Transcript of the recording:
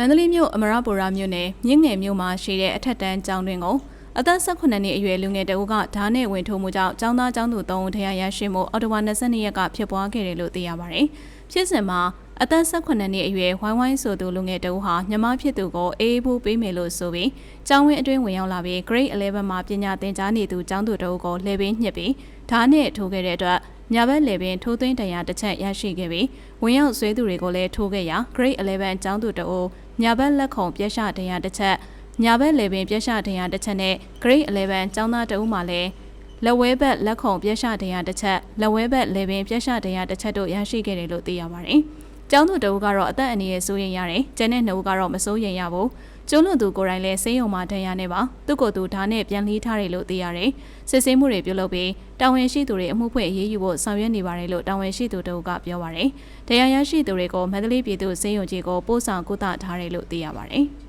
မန္တလေးမြို့အမရပူရာမြို့နယ်မြင်းငယ်မြို့မှာရှိတဲ့အထက်တန်းကျောင်းတွင်ကိုအသက်18နှစ်အရွယ်လူငယ်တအုပ်ကဓာတ်နဲ့ဝင်ထိုးမှုကြောင့်ကျောင်းသားကျောင်းသူ3ဦးထရာရရှိမှုအော်တိုဝါ22ရက်ကဖြစ်ပွားခဲ့တယ်လို့သိရပါတယ်။ဖြစ်စဉ်မှာအသက်18နှစ်အရွယ်ဝိုင်းဝိုင်းဆိုသူလူငယ်တအုပ်ဟာညီမဖြစ်သူကိုအေးဘူးပေးမယ်လို့ဆိုပြီးကျောင်းဝင်းအတွင်းဝင်ရောက်လာပြီး grade 11မှာပညာသင်ကြားနေသူကျောင်းသူတအုပ်ကိုလှည့်ပင်းညှစ်ပြီးဓာတ်နဲ့ထိုးခဲ့တဲ့အတွက်ညာဘက်လေပင်ထိုးသွင်းတရားတစ်ချက်ရရှိခဲ့ပြီးဝင်ရောက်ဆွဲသူတွေကိုလည်းထိုးခဲ့ရာ grade 11ကျောင်းသူတအုပ် ညာဘက်လက်ခုံပြက်ရှတရားတစ်ချက်ညာဘက်လေပင်ပြက်ရှတရားတစ်ချက်နဲ့ grade 11ကျောင်းသားတအုပ်မှလည်းလက်ဝဲဘက်လက်ခုံပြက်ရှတရားတစ်ချက်လက်ဝဲဘက်လေပင်ပြက်ရှတရားတစ်ချက်တို့ရရှိခဲ့တယ်လို့သိရပါတယ်။ကျောင်းသူတအုပ်ကတော့အသက်အန္တရာယ်စိုးရိမ်ရတယ်။ကျန်တဲ့နှစ်ဦးကတော့မစိုးရိမ်ရဘူး။ ကျွန်းလွန်သူကိုယ်တိုင်လည်းစေယုံမှာဒဏ်ရာနဲ့ပါသူ့ကိုယ်သူဓာတ်နဲ့ပြန်လှီးထားတယ်လို့သိရတယ်။စစ်ဆေးမှုတွေပြုလုပ်ပြီးတာဝန်ရှိသူတွေအမှုဖွင့်အရေးယူဖို့ဆောင်ရွက်နေပါတယ်လို့တာဝန်ရှိသူတို့ကပြောပါတယ်။ဒဏ်ရာရရှိသူတွေကိုမန္တလေးပြည်သူ့စေယုံကြီးကိုပို့ဆောင်ကုသထားတယ်လို့သိရပါတယ်။